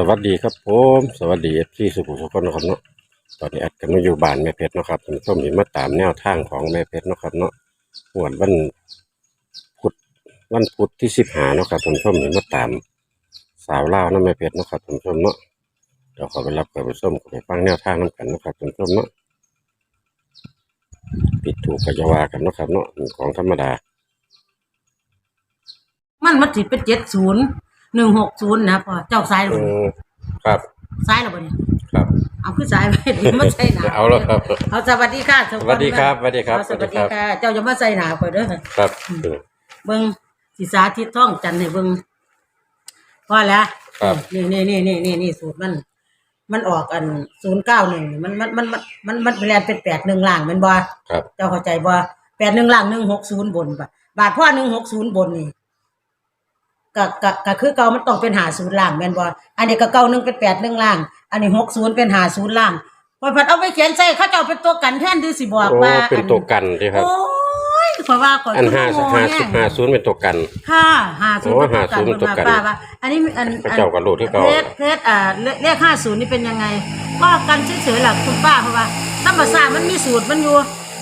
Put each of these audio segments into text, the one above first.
สวัสดีครับผมสวัสดีเอฟซีสุขุมสุขนนะครับเนาะตอนนี้อัดกันมาอยู่บ้านแม่เพชรเนาะครับผมก็มีมาตามแนวทางของแม่เพชรเนาะครับเนาะหวนวันพุธวันพุธที่สิบหาเนาะครับผมก็มีมาตามสาวเล่านะแม่เพชรนะครับผมชมเนาะเดี๋ยวขอไปรับกับไปส้มกับไปฟังแนวทางน้ำกันนะครับผมชมเนาะปิดถูกกัจาวากันนะครับเนาะของธรรมดา มันมันสิเป็นเจ็ดศูนย์ หนึ่งหกศูนย์นะพ่อเจ้าซ้ายหรอือมครับ ซ้ายหรอบ่เนี่ยครับ เอาขึ้นซ้ายไปเดี๋ยวมาใส่หนาเอาแล้วครับ เอาสวัสดีค่ะสวัสดีครับสวัสดีครับ เอาสวัสดีสวัสดีครับค่ะเจ้าจะมาใส่หนาไปเด้อ ครับเออเบิ่งสิสาธิตท่องจันทร์ให้เบิ่งพอแล้วครับ นี่นี่นี่นี่นี่นี่สูตรมัน มันออกอันศูนย์เก้าหนึ่งมันมันมันมันมันมันแปลนเป็นแปดหนึ่งล่างแมันบ่ครับ เจ้าเข้าใจบ่แปดหนึ่งล่างหนึ่งหกศูนย์บนบะบาทพ่อหนึ่งหกศูนย์บนนี่ ก็ก็ก็คือเก่ามันต้องเป็นหาศูนย์ล่างแม่นบ่อันนี้ก็เก่าหนึ่งเป็นแปดหนึ่งล่าง อันนี้หกศูนย์เป็นหาศูนย์ล่างพอพัดเอาไปเขียนใส่เขาเจ้าเป็นตัวกันแทนที่สิบอกโอ้ว่าเป็นตัวกันใช่ครับ โอ้ยเพราะว่าก่อนอันห้าชั่วโมงห้าแน่ห้าศูนย์เป็นตัวกัน ค่ะหาศูนย์โอ้เป็นตัวกัน50เป็นตัวกันป้าว่าอันนี้อันพระเจ้าก็รู้ที่เก่าเพชรเพชรอ่าเลเลขห้าศูนย์นี่เป็นยังไงก็กันเฉยๆแหละคุณป้าเพราะว่าธรรมศาสตร์มันมีสูตรมันอยู่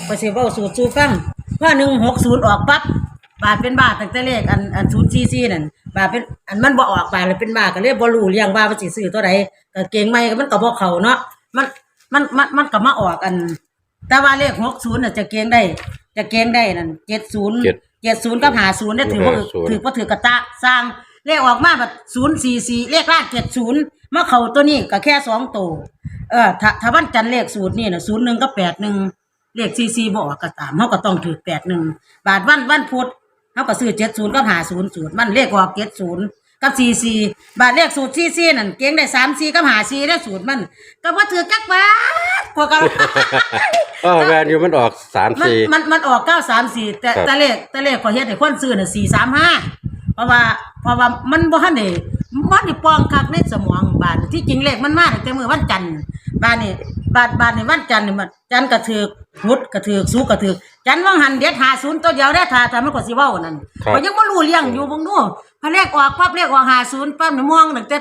ไปเสียว่าสูตรสูฟังว่าหนึ่งหกศูนย์ออกปั๊บ บาทเป็นบาทตั้งแต่เลขอันอันศูนย์ซีซีนั่นบาทเป็นอันมันบ่ออกบาทเลยเป็นบาทก็เลยบ่รู้เรียงว่ามันสิซื้อตัวใดก็เก่งไม่ก็มันก็บ่เข้าเนาะมันมันมันมันก็มาออกอัน แต่ว่าเลขหกศูนย์น่ะจะเก่งได้ จะเก่งได้นั่นเจ็ดศูนย์เจ็ดเจ็ดศูนย์กับหาศูนย์เนี่ยถือว่า50ถือว่าถือกระตะสร้างเลขออกมาแบบศูนย์สี่สี่เลขล่างเจ็ดศูนย์มาเข้าตัวนี้ก็แค่สองตัวเออถ้าถ้าวันจันทร์เลขสูตรนี่นะศูนย์หนึ่งก็แปดหนึ่งเลขสี่สี่บออกก็ตามเขาก็ต้องถือแปดหนึ่งบาทวันวันพุธ เขาก็ซื้อเจ็ดศูนย์ก็หาศูนย์ศูนย์มันเลขออกเจ็ดศูนย์กับสี่สี่บาทเลขสูตรสี่สี่นั่นเก่งได้สามสี่กับหาสี่ได้สูตรมัน ก็ว่าถือกักบาทกว่ากันเออแวนอยู่มันออกสามมันสี่ มันมันออกเก้าสามสี่แต่ครับ แต่เลขแต่เลขขอเฮ็ดให้คนซื้อน่ะสี่สามห้าเพราะว่าเพราะว่ามันบ่ทันได้ มันได้ปองคักในสมองบาดที่จริงเลขมันมาตั้งแต่มื้อวันจันทร์บาดนี่บาดบาดนี่วันจันทร์นี่มันจันทร์ก็ถูกพุธก็ถูกศุกร์ก็ถูกจันทร์ว่างหันเด็ด50ตัวเดียวได้ถ้าถ้ามันก็สิเว้านั่นก็ยังบ่รู้เรื่องอยู่เบิ่งดูพอเลขออกปั๊บเลขออก50ปั๊บนี่ม่วงตั้งแต่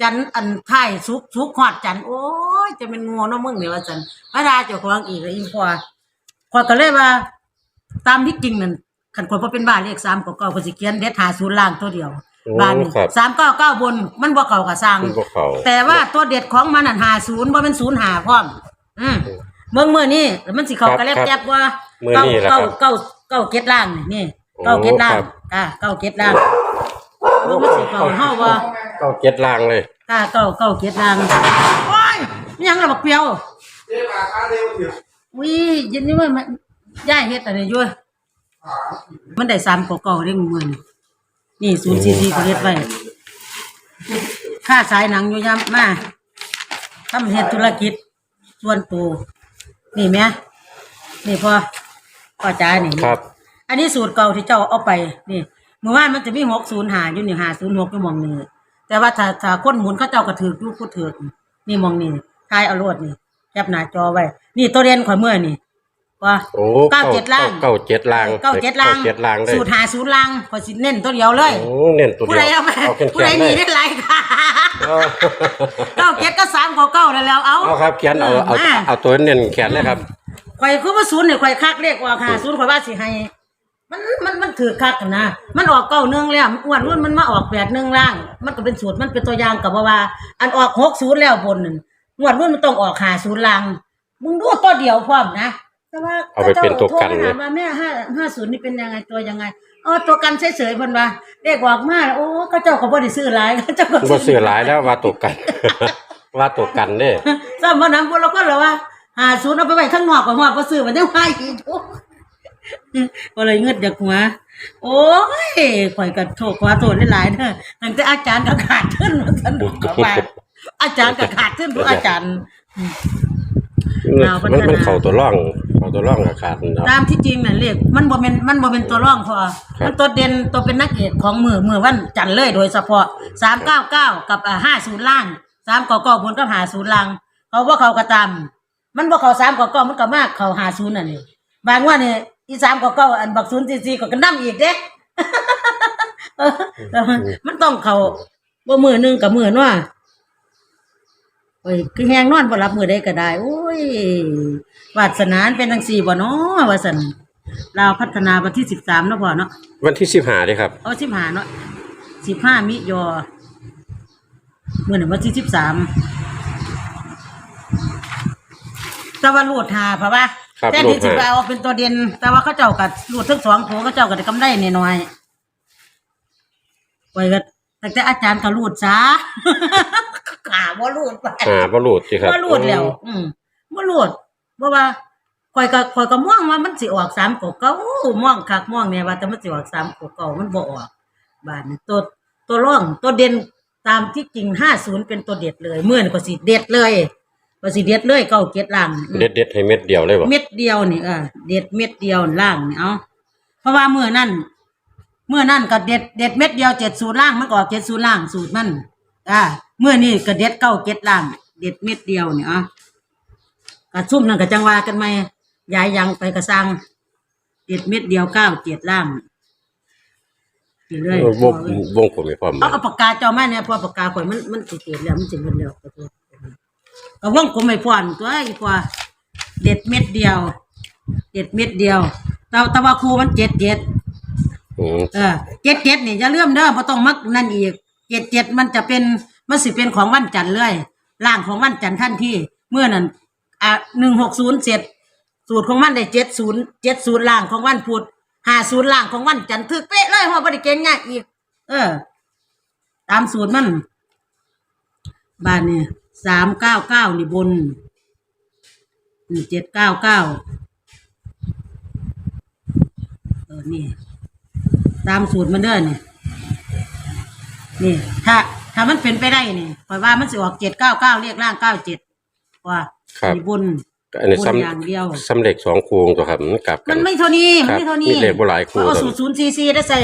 จันทร์อันท้ายศุกร์ศุกร์ฮอดจันทร์โอ้ยจะเป็นงัวเนาะมึงนี่ว่าจันพระดาเจ้าของอีกแล้วอีพ่อข้อยก็เลยว่า ตามที่จริงนั่นขันคนพอเป็นบ้านเลขสามก็เก้าก็สิเขียนเด็ดหาศูนย์ล่างตัวเดียวโอ้ บ้านนี่ครับสามเก้าเก้าบนมันบ่เก่ากับสร้างมันบ่เข้า แต่ว่าตัวเด็ดของมันนั่นหาศูนย์บ่เป็นศูนย์หาพร้อม อืมเมื่อเมื่อนี้มันสิเข้ากันแล้วแจ๊บว่ามื้อเก้านี้แหละคเก้ารับเก้าเก้าเก็ดล่างนี่นี่โอ้เก้าเก็ดล่างครับ อ่าเก้าเก็ดล่างเมื่อมันสิเข้าเฮาว่าเก้าเจ็ดล่างเลย อ่าเก้าเก้าเก็ดล่างโอ้ยมีหยังล่ะบักเปียวเจ๊มาค้าเร็วเดี๋ยววิยินนี่ว่ามันย่าเฮ็ดอะไรอยู่มันได้สามกว่าเก่าได้มือนี่ นี่ศูนย์ซีซีก็เฮ็ดไว้ค่าสายหนังอยู่ยามมาทำเฮ็ดธุรกิจ ส่วนตัวนี่แหม่นี่พอพอจ่ายนี่ ครับ อันนี้สูตรเก่าที่เจ้าเอาไป นี่เมื่อวานมันจะมีหกศูนย์หาอยู่นี่หาศูนย์หกอยู่หมองนี้แต่ว่าถ้าถ้าคนหมุนเขาเจ้าก็ถืออยู่ผู้ถือนี่หมองนี่ทายเอารวดนี่แคปหน้าจอไว้ นี่ตัวเรียนข่อยเมื่อนี่ ว่าโอ้เก้าเจ็ดล่างเก้าเจ็ดล่างเก้าเจ็ดล่างเก้าเจ็ดล่างเลยสูตรหาศูนย์ล่างข่อยสิเน้นตัวเดียวเลยโอ้เน้นตัวผู้เดีใดยวเอาไปเอาแข็งผู้ใดๆเลมียได้ไรค่ะเอาเก้าเจ็ดก็สามกว่าเก้าแล้วแล้วเอาเอาครับเขียนเอาเอามาเอาตัวเน้นแขนเลยครับข่อยคือว่าศูนย์เนี่ยข่อยคักเลขว่าหาศูนย์ข่อยว่าสิให้มันมันมันถือคักกันนะ มันออกเก้าหนึ่งแล้วอ้วนอ้วนมันมาออกแปดหนึ่งล่าง มันก็เป็นสูตรมันเป็นตัวอย่างกับว่า อันออกหกศูนย์แล้วบนนั่นอ้วนอ้วนมันต้องออกหาศูนย์ล่างมึงดูตัวเดียวพร้อมนะ แต่ว่าเอาไปเป็นตัวกันโทรเลมายถามว่าแม่ห้าห้าศูนย์นี่เป็นยังไงตัวยังไงอ๋อตัวกันเฉยๆเพิ่นว่าเลขออกมาโอ้เขาเจ้าก็บ่ได้ซื้อหลายเขาเจ้าก็บ่ซื้อหลายแล้วว่าตกกัน ว่าตกกันเด้ซ้ำบ่นำพวกเราก็เลยว่าหาศูนย์เอาไปไว้ข้างนอกก็ฮอดบ่ซื้อมันยังไห้อีกทุกก็เลยเงืดจากหัวโอ้ยข่อยก็โทษขอโทษหลายๆเด้อตั้งแต่อาจารย์ก็ขาดทุนมาสนุกกับว่าอาจารย์ก็ขาดทุนทุกอาจารย์ เอาพัฒนามัมันมันเข้าตัวร่องเข้าตัวร่องอาคารเนาะตามที่จริงน่ะเลขมันบ่เป็นมันบ่เป็นตัวร่องพอ ครับ มันตัวเด่นตัวเป็นนักเอกของมือมือวันจันทร์เลยโดยเฉพาะสามเก้าเก้ากับอ่าห้าศูนย์ล่างสามเก้าเก้าบนกับหาศูนย์ล่างเขาว่าเขากระตามมันบ่เขาสามเก้าเก้ามันก็มากเขาหาศูนย์นั่นนี่บางว่านี่อีสามเก้าเก้าอันบักศูนย์สี่สี่ก็กระนํอีกเด้ เออมันต้องเขาบ่มือหนึงกับมือนัว โอ้ยคือแฮงนอนบ่หลับมื้อใดก็ได้ โอ้ยวาสนาเป็นจังซี่บ่เนาะว่าซั่นลาวพัฒนาวันที่13เนาะพ่อเนาะวันที่สิบห้าเลยครับ เอา15เนาะ15มิยอมื้อนั้นวันที่13แต่ว่ารูดหาเพราะว่าครับแต่รูที่ดสิหา ไปเอาเป็นตัวเด่นแต่ว่าเขาเจ้าก็รูดทั้งสองโถเขาเจ้าก็ได้กำไรน้อยๆไว้ก็แต่แต่อาจารย์ก็รูดซะ ขาบ่รูดไปหาบรูดสิครับบ่รูดแล้ว อืมบ่รูดเพราะว่าข่อยก็ข่อยก็ม่วงว่ามันสิออก3กเก่าม่วงคักม่วงเนี่ยว่าแต่มันสิออก3กเก่ามันบ่ออกบาดนี้ตัวตัวร่องตัวเด่นตามที่จริง50เป็นตัวเด็ดเลยมื้อนี้ก็สิเด็ดเลยก็สิเด็ดเลยเก้าเก็ดล่างอืมเด็ดเด็ดๆให้เม็ดเดียวเลยบ่เม็ดเดียวนี่เออเด็ดเม็ดเดียวล่างนี่เอาเพราะว่าเมื่อนั่นเมื่อนั่นก็เด็ดเด็ดเม็ดเดียวเจ็ดสูตรล่างมันก็ออกเจ็ดสูตรล่างสูตรมันอ่า เมื่อนี่ก็เด็ดเก้าเจ็ดล่าง เด็ดเม็ดเดียวนี่เอะกระซุ่มนั่นก็จังว่ากันไหมย้ายยังไปกระซังเด็ดเม็ดเดียวเก้าเจ็ดล่างนี่เลยวงวงผมไม่พร้อมเอาเอาปากกาเจ้ามาเนี่ยเพราะปากกาข่อยมันมันสิเกตแล้วมันสิเงินแล้วก็ว่องกลมไม่พรตัวอีกว่าเด็ดเม็ดเดียว เด็ดเม็ดเดียวแตาตะวาคูมันเจ็ดเจ็ด อืม เออเจ็ดเจ็ดนี่จะเลื่อมเด้อบ่ต้องมักนั่นอีกเจ็ดเจ็ดมันจะเป็น มันสิเป็นของวันจันทร์เลยร่างของวันจันทร์ท่านที่เมื่อนั้นอะหนึ่งหกศูนย์เจ็ดสูตรของมันได้เจ็ดศูนย์เจ็ดศูนย์ล่างของวันพุธห้าศูนย์ล่างของวันจันทร์ถึกเป๊ะเลยหัวบริเกณฑ์ง่ายอีก เออ ตามสูตรมันบ้านเนี่ยสามเก้าเก้านี่บนเจ็ดเก้าเก้าเออนี่ ตามสูตรมันเด้อนี่นี่ถ้า ถ้ามันเป็นไปได้นี่ข่อยว่ามันสิออกเจ็ดเก้าเก้าเรียกร่างเก้าเจ็ดว่าครับ มีบนอันนี้บนซ้อย่างเดียวำซ้ำเหล็กสองคูงตัวครับมันกลับกั มันนไม่เท่านี้มันไม่ครับเท่านี้มีเลขบ่หลายคู่เอาครับ สูตรศูนย์ซีซีได้ใส่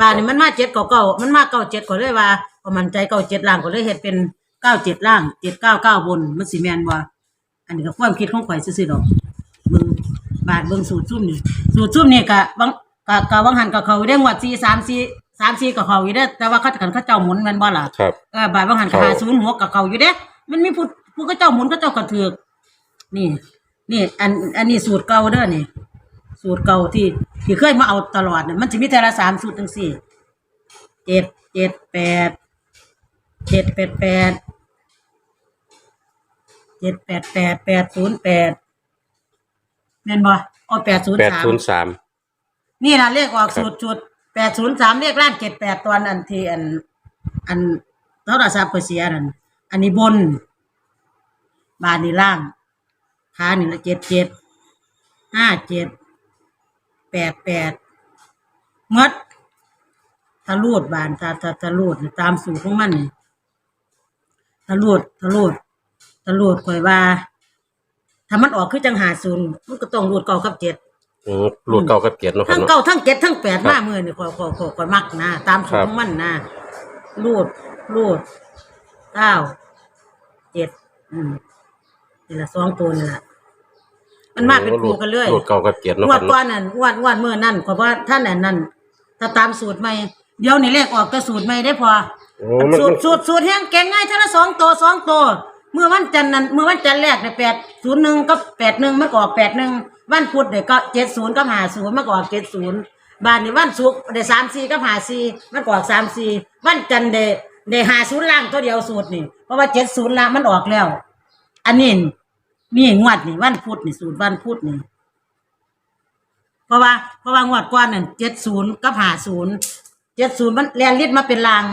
บาทนี่มันมาเจ็ดเก่าเก่ามันมาเก้าเจ็ดก็เลยว่าพอมันใจเก้าเจ็ดล่างก็เลยเฮ็ดเป็นเก้าเจ็ดล่างเจ็ดเก้าเก้าบนมันสิแมนว่าอันนี้ก็ความคิดของข่อยซื่อๆดอกเบิ่งบาทเบิ่งสูตรซุ่มนี่สูตรซุ่มนี่ก็บางก็ก็บางหันก็เขาอยู่ได้งวดสี่สาม สี่สามสี่ก็เขาอยู่ได้แต่ว่าเขากันเขาเจ้าหมุนแม่นบ่ล่ะครับ เออบาทบางหันก็เขาหาศูนย์หัวกับเขาอยู่เด้มันมีผู้ผู้ก็เจ้าหมุนก็เจ้ากระเถือกนี่ นี่อันอันนี้สูตรเก่าเด้อนี่ สูตรเก่าที่ที่เคยมาเอาตลอดเนี่ยมันจะมีแต่ละสามสูตรทั้งสี่เจ็ดเจ็ดแปดเจ็ดแปดแปดเจ็ดแปดแปดแปดศูนย์แปดแม่นบ่อ๋อแปดศูนย์แปดสาม ศูนย์สาม นี่นะเลขออกสูตรจุด แปดศูนย์สามเลขล่างเจ็ดแปดตอนอันที่อัน อันโทรศัพท์ก็เสียนั่นอันนี้บน บานนี่ล่างขานี่ละเจ็ดเจ็ดห้าเจ็ดแปดแปดหมดทะลูดบานทะทะทะลูดตามสูตรของมันนี่ทะลูดทะลูดทะลูดขอยว่าถ้ามันออกคือจังหาศูนย์มันก็ต้องรูดเก้ากับเจ็ด อืมรูดเก้ากับเกียรติเนาะครัทั้บงเนาะ เก้าทั้งเจ็ดทั้งแปดครับมาเมื่อนี่ข่อยข่อยข่อยข่อยมักนะ ตามสูตครัรบของมันนะรูดรูดเก้าเจ็ดอืมนี่ละสองตัวนี่ละมันมาเป็นคู่กันเลยรูดเก้ากับเกียรติงเนาะวครัดบก้อเนาะนนั่นงวดงวดเมื่อนั่นขอยว่าท่านนั่นนั่นถ้าตามสูตรใหม่เดี๋ยวนี่เลขออกก็สูตรใหม่ได้พอ โอ้มันสูมัตน รสูตรสูตรแห้งแกงง่ายเท่าละสองตัวสองตัวเมื่อวันจันทร์นั้นเมื่อวันจันทร์แรกเนี่ยแปดศูนย์หนึ่งก็แปดหนึ่งมันก็ออกแปดหนึ่ง วันพุธเนี่ยก็เจ็ดศูนย์ก็หาศูนย์มันก็ออกเจ็ดศูนย์บานนี้วันศุกร์ได้สามสี่ก็หาสี่มันก็ออกสามสี่วันจันทร์ได้ได้หาศูนย์ล่างตัวเดียวสูตรนี่เพราะว่าเจ็ดศูนย์ล่างมันออกแล้ว อันนี้นี่งวดนี่วันพุธนี่สูตรวันพุธนี่เพราะว่าเพราะว่างวดก่อนนั่นเจ็ดศูนย์กับหาศูนย์เจ็ดศูนย์มันเรียนลิตมาเป็นราง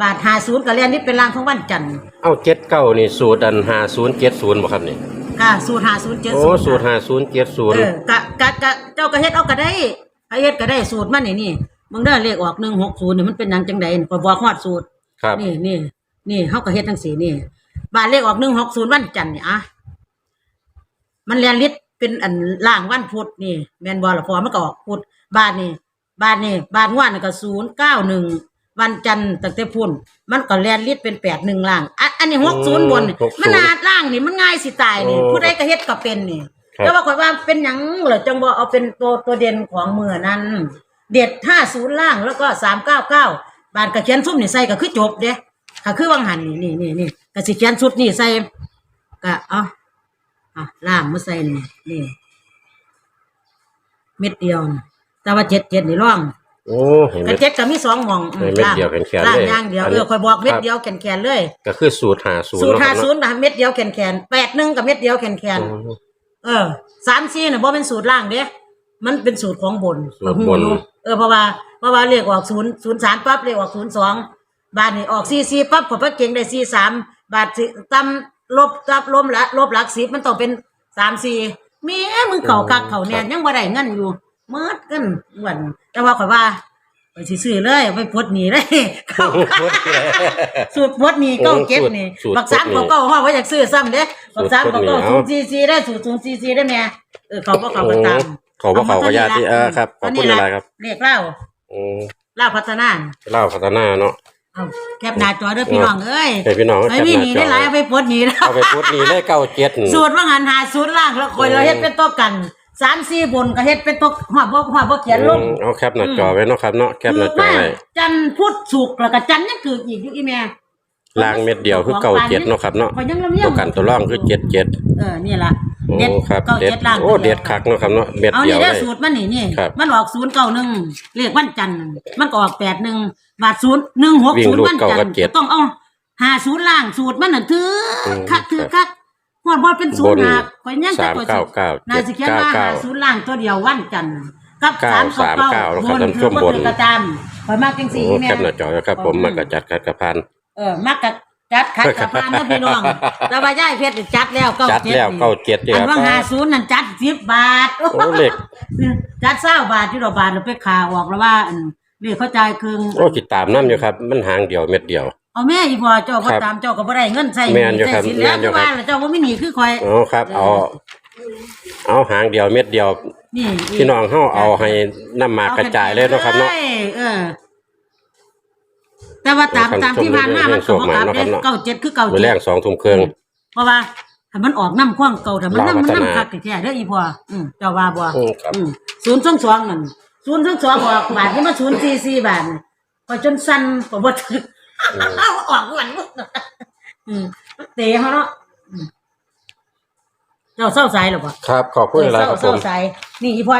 บาทหาศูนย์กับเรียนลิตเป็นรางของวันจันทร์เอาเจ็ดเก้านี่สูตรอันหาศูนย์เจ็ดศูนย์บ่ครับนี่ ค่ะสูตรหาศูนย์เจ็ดโอ้ศูนย์สูตรห้าศูนย์เจ็ดศูนเอย์อกะกะกะเจ้าก็เฮ็ดเอาก็ได้ใครเฮ็ดก็ได้สูตรมันนี่นี่มึงได้เลขออกหนึ่งหกศูนย์นี่มันเป็นหยังจังใดนี่ก็บอกฮอดสูตร ครับ นี่นี่นี่เฮาก็เฮ็ดทั้งสี่นี่บาทเลขออกหนึ่งหกศูนย์วันจันทร์นี่อะมันเรียนลิตเป็นอันล่างวันพุธนี่แม่นบ่ล่ะพอมันก็ออกพุธบาทนี่บาทนี่บาทงวดนี่ก็ศูนย์เก้าหนึ่ง วันจันทร์ตั้งแต่พุ่น มันก็เรียนลิตเป็นแปดหนึ่งล่างอะอันนี้หกศูนย์บนนี่มันนาดล่างนี่มันง่ายสิตายนี่ผู้ใดก็เฮ็ดก็เป็นนี่ครับ แต่ว่าข่อยว่าเป็นหยังเหรอจังบ่เอาเป็นตัวตัวเด่นของมือนั้น เด็ดห้าศูนย์ล่างแล้วก็สามเก้าเก้าบานกระเขียนซุ่มนี่ใส่ก็คือจบเด้ค่ะคือวังหันนี่นี่นี่นี่กระสิเขียนชุดนี่ใส่ก็เอาอะล่างมาใส่นี่นี่ เม็ดเดียวน่ะแต่ว่าเจ็ดเจ็ดนี่ร่อง โอ้เห็นไหมแต่เจ็ดก็มีสองหมองเม็ดเดียวแขนๆล่างเลยอย่างเดียวอันเอนี้อคอยบอกเม็ดครับ เดียวแขนแขนๆเลยก็คือสูตรหาศูนย์สูตรเนาะคห้ารับศูนย์แบบเม็ดเดียวแขนแขนแปดหนึ่งกับเม็ดเดียวแขนแขนโอ้เออสามสี่น่ะบ่เป็นสูตรล่างเด้มันเป็นสูตรของบนสูตรบนอยู่เออเพราะว่าเพราะว่าเลขออกศูนย์ศูนย์สามปั๊บเลขออกศูนย์สองบาทนี่ออกสี่สี่ปั๊บผมก็เก่งได้สี่สามบาทสิตำลบตับลมละลบหลักสิบมันต้องเป็นสามสี่แม่มึงเข่าคักเข่าแน่นยังบ่ได้เงินอยู่ เมิดกันอ้วันแต่ว่าข่อยว่าไปสิซื้อเลยเอาไปพดหนีเลยเข้าพูดเลยสูตรพดหนีเก้าเก็บนี่สูตรบักสามพดหนีเก้าเก้าห้าว่าอยากซื้อซ้ำเด้บักสามสูตรพดหนีเก้าเอาศูนย์สี่สี่ได้สูตรศูนย์สี่สี่ได้แม่เออเขาก็เขาก็ตาม ขอบพระเขาพระญาติเออครับขอบคุณเาอะไรมาครับเรียกเล่าโอ้เล่าพัฒนาเล่าพัฒนาเนาะ เอาแคปหน้าจอเด้อพี่น้องเอ้ยให้พี่น้องไม่มีหนีได้หลายเอาไปปลดหนีแล้วเอาไปพูดนี่ได้เก้าเจ็ด สูตรว่าหันหาสูตรล่างแล้วคอยเราเฮ็ดเป็นโต๊ะกัน สามสี่บนก็เฮ็ดเป็นโต๊ะหอบบ่หอบบ่เขียนลง อืมเอาแคปหน้าจอไว้เนาะครับเนาะแคปหคืน้าอจอมาไว้จันทร์พุธศุกร์แล้วก็จันทร์ยังคืออีกอยู่อีแม่ล่างเม็ดเดียวคือเก้าเจ็ดเนาะครับเนาะพอยังลำเลียตัวกันตัวร่องคือเจ็ดเจ็ดเออนี่ล่ะโอ้เด็ดครับเก้าเด็ดเจ็ดล่างโอ้เด็ดคักเนาะครับเนาะเม็ดเอาเดียนี่วได้ได้สูตรมันนี่นี่ครับมันออกศูนย์เก้าหนึ่งเลขวันจันทร์มันก็ออกแปดหนึ่งบาทศูนย์หนึ่งหกวิ่งศูนย์รูดวันเก้าจันกับทร์เจ็ดต้องเอาหาศูนย์ล่างสูตรมันน่ะถืออืมคักถือครับคัก หอดบอลเป็นศูนย์บนหาคอยยังสามตัวเก้าเก้านาเจ็ดสิเขียนเก้าว่าเก้าหาศูนย์ล่างตัวเดียววันจันทร์กับเก้าสามสามเก้าแล้วครับบนท่านผู้ชคือมบ่บนถือกระจามคอยมากจังสี่โอ้แม่ แคปหน้าจอนะครับ ผมมากระจัดคัดกระพัน เออมักกะจัดคัดกับพานนะพี่น้อง แต่ว่าย่ายเพชรจัดแล้วเก้าจัดเจ็ดแล้วนี่เก้าเจ็ดเดียอันวว่าหาศูนย์นั่นจัดสิบบาทโอ้เหล็กจัดเศร้าบาทที่เราบาทเราไปขาออกแล้วว่าอันเรียกเข้าใจายคืนโอ้ติดตามน้ำอยู่ครับ มันหางเดียวเม็ดเดียว เอาแม่อีพอเจ้าก็ครับตามเจ้าก็บ่ได้เงินใส่แม่นอยู่ครับใส่สินแล้วแม่นอยู่คือครับ ว่าแล้วเจ้าบ่มีหนี้คือคอย เอาครับ เอา เอาหางเดียวเม็ดเดียว นี่พี่น้องเฮาเอาให้น้ำหมากกระจายเลยเนาะครับเนาะ เออ แต่ว่าตามโอ้ตามที่ผ่านมามันท่านผู้ชมก็บ่กลับเรื่องเด้โชคมาเนาะครับเนาะเก้าเจ็ดคือเก้ามือเจ็แรดงสองทุ่มครึ่ง เพราะว่าถ้ามันออกน้ำคว้างเก่าถ้ามันลาวน้ำมันพัฒนาน้ำคักแท้ๆเด้ออีพ่ออืมเจ้าว่าบ่อืมครับ อืมศูนย์สองสองนั่นศูนย์สองสองออกบาทที่มาศูนย์สี่สี่บาทพอจนสั่นก็บ่ถึก ออกวันอืมเตะเขาเนาะอืมเจ้าเศร้าใจหรอปะครับขอบคุณอะไรครับผเศร้าม ใจนี่อีพ่อ